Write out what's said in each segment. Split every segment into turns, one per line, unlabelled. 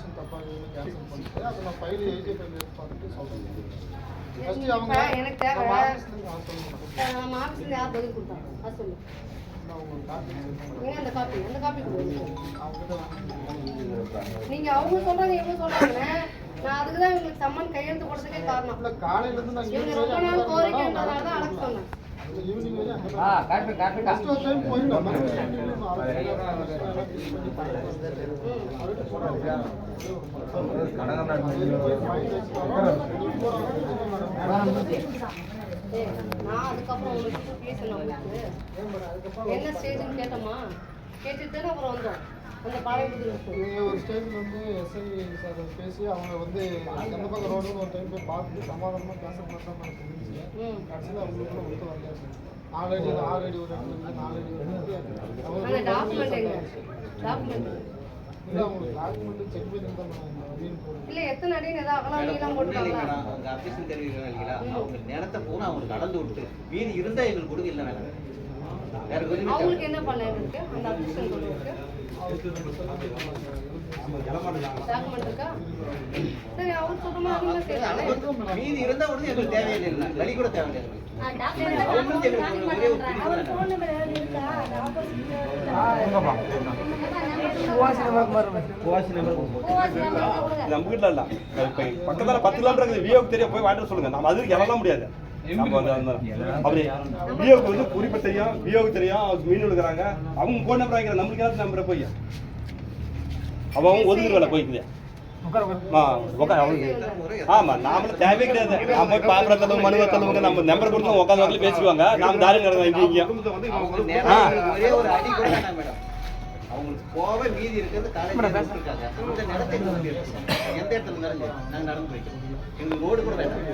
Application தப்பாக cancel பண்ணிட்டு அதை நான் ஃபைல் எழுதிய ஃபைல் எடுத்து பார்த்துட்டு சொல்கிறேன் ஃபஸ்ட்டு அவங்க எனக்கு தேவை. நம்ம ஆஃபீஸில் நீங்க அவங்க சொல்றாங்க இவங்க சொல்றாங்க? நான் அதுக்கு தான் இவங்களுக்கு சம்மன் கையெழுத்து போடுறதுக்கே காரணம்.
காலையில இருந்து
தான் அழைக்க சொன்னேன். நான் அதுக்கப்புறம் உங்களுக்கு பேசணும் என்ன ஸ்டேஜ்னு கேட்டோமா? கேட்டுட்டு தானே அப்புறம் வந்தோம். அந்த பாளையத்துக்கு
ஒரு ஸ்டேஜ்ல வந்து எஸ்ஐ சார் பேசி அவங்க வந்து எந்த பக்கம் ரோடுன்னு ஒரு டைம் போய் பார்த்து சமாதானமா பேச மாட்டாம எனக்கு கடைசியில் அவங்களுக்குள்ள ஒத்து வரல நாலு அடி ஆறு அடி ஒரு இடத்துல இருந்து நாலு அடி ஒரு இடத்துல
அந்த டாக்குமெண்ட்
இல்லை அவங்களுக்கு டாக்குமெண்ட் செக் பண்ணி தான்
இல்ல எத்தனை அடின்னு ஏதாவது அகலம் நீளம் போட்டுருக்காங்களா
அவங்க நிலத்தை பூரா அவங்களுக்கு அளந்து விட்டு மீதி இருந்தா எங்களுக்கு கொடுக்க இல்லை வேணாம்.
அவங்களுக்கு என்ன பண்ண இருக்கு? அந்த அபிஷன் கொண்டு டாக்குமெண்ட் இருக்கா? சரி அவர் சொல்றமா அதுல செய்யலாம்
தேவை. மீதி இருந்தா உடனே எங்களுக்கு தேவையில்லை வழி கூட தேவையில்லை.
நம்ம வீட்டுல இல்ல. பக்கத்துல பத்து கிலோமீட்டர் வியோக்கு தெரிய? போய் வாங்கிட்டு சொல்லுங்க. நம்ம அதுக்கு எல்லாம் முடியாது. நம்ம வந்து அப்படி வியோக்கு வந்து குறிப்பிட்ட தெரியும் வியோக்கு தெரியும் அவங்க மீன் எடுக்கிறாங்க அவங்க போன் நம்பர் நம்மளுக்கு ஏதாவது நம்பரை போய் அவன் அவங்க ஒதுக்குற வேலை போய்க்குது ஆ உட்கார் அவங்களுக்கு ஆமா நாமளும் தேவையே கிடையாது. நாம போய் தள்ளுவோம் மனுவை தள்ளுவாங்க நம்ம நம்பர் கொடுத்து உட்காந்து பேசுவாங்க நாம தாரி நடந்தோம் இங்கே.
அவங்களுக்கு போக மீதி இருக்கிறது காலேஜ் இருக்காங்க இந்த நிலத்தை எங்களுக்கு இருக்கு. எந்த இடத்துல இருந்தாலும் நாங்க நடந்து போய்க்கிறோம் எங்களுக்கு ரோடு கூட வேண்டாம்.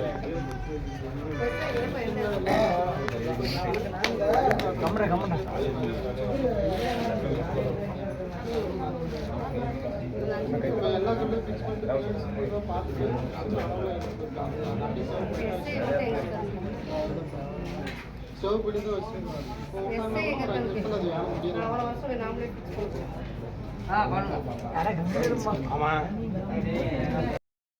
எல்லா கண்டையும் பண்ணி தான் வச்சிருக்காங்க இப்போ உட்காந்து ஒரு அஞ்சு நிமிஷத்துல அது வேலை முடியும்
அவளை வர சொல்லி நாமளே பிடிச்சு கொடுப்போம்
ஆ பண்ணுங்க
ஆமா.